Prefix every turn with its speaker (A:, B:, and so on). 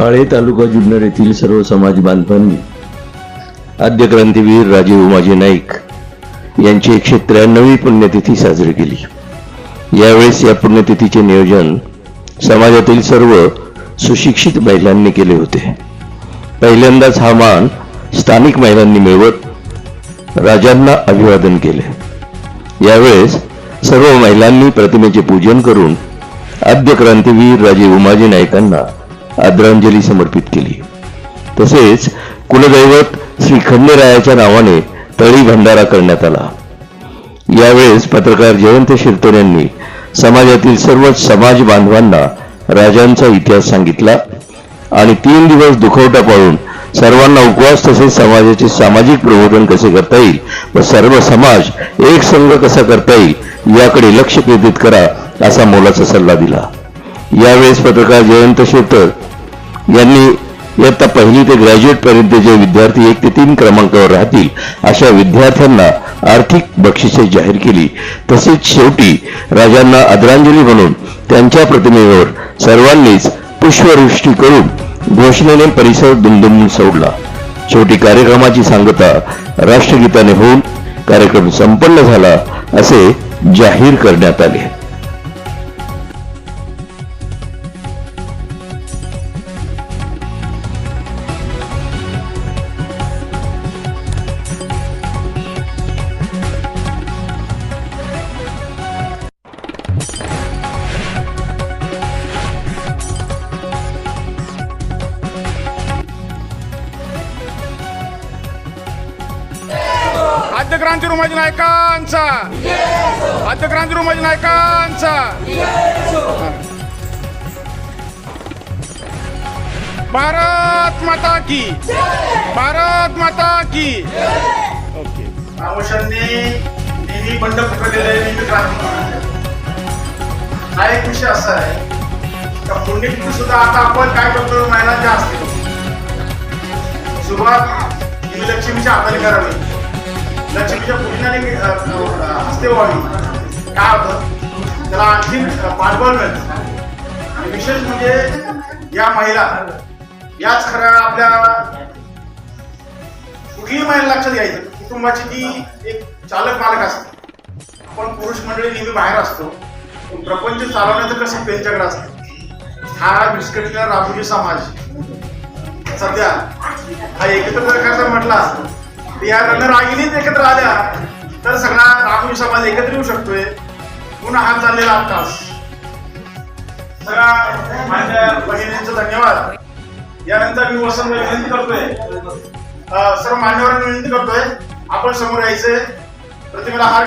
A: आळे तालुका जुन्नर येथील सर्व समाज बांधवांनी आद्य क्रांतीवीर राजे उमाजी नाईक यांची एकशे त्र्याण्णवी पुण्यतिथी साजरी केली. यावेळेस या पुण्यतिथीचे नियोजन समाजातील सर्व सुशिक्षित महिलांनी केले होते. पहिल्यांदाच हा मान स्थानिक महिलांनी मिळवत राजांना अभिवादन केले. यावेळेस सर्व महिलांनी प्रतिमेचे पूजन करून आद्य क्रांतीवीर राजे उमाजी नाईकांना आदरांजली समर्पित केली. तसेच कुलदैवत श्री खंडेरायाच्या नावाने तळी भंडारा करण्यात आला. यावेळेस पत्रकार जयंत शिरतोर यांनी समाजातील सर्व समाज बांधवांना राजांचा इतिहास सांगितला आणि तीन दिवस दुखवटा पाळून सर्वांना उपवास तसेच समाजाचे सामाजिक प्रबोधन कसे करता येईल व सर्व समाज एक संघ कसा करता येईल याकडे लक्ष केंद्रित करा असा मोलाचा सल्ला दिला. यावेळेस पत्रकार जयंत शेतर यांनी इयत्ता पहिली ते ग्रॅज्युएटपर्यंत जे विद्यार्थी एक ते तीन क्रमांकावर राहतील अशा विद्यार्थ्यांना आर्थिक बक्षिसे जाहीर केली. तसेच शेवटी राजांना आदरांजली म्हणून त्यांच्या प्रतिमेवर सर्वांनीच पुष्पवृष्टी करून घोषणेने परिसर दुमदुमून सोडला. शेवटी कार्यक्रमाची सांगता राष्ट्रगीताने होऊन कार्यक्रम संपन्न झाला असे जाहीर करण्यात आले.
B: आद्य क्रांती रुमाजी नायकांचा. आद्य क्रांती रुमाजी नायकांचा. भारत माता की. भारत माता की. ओके.
C: रामोशांनी नेहमी बंड पुकारलेलं आहे नेहमी क्रांती हा एक विषय असा आहे का पुण्यतिथी सुद्धा आता आपण काय करतो महिलांच्या हस्ते सुरुवात ही लक्ष्मीच्या हाताने करावी. लक्ष्मीच्या पूजनाने हस्ते व्हावी काय होतं त्याला आणखी पाठबळ मिळतं आणि विशेष म्हणजे या महिला याच खऱ्या आपल्या कुठलीही महिला लक्षात घ्यायचं कुटुंबाची ती एक चालक मालक असते. आपण पुरुष मंडळी नेहमी बाहेर असतो. पण प्रपंच चालवण्याचं कसं त्यांच्याकडे असतं. हा विस्कटलेला रामोजी समाज. सध्या हा एकत्र प्रकारचा म्हटला तर या रणरागिणीच एकत्र आम्ही समाज एकत्र येऊ शकतोय. पुन्हा हा चाललेला आत्ताच सगळ्या माझ्या बहिणींचा धन्यवाद. यानंतर मी वसंत विनंती करतोय. सर्व मान्यवरांना विनंती करतोय. आपण समोर यायचंय. प्रतिमेला हार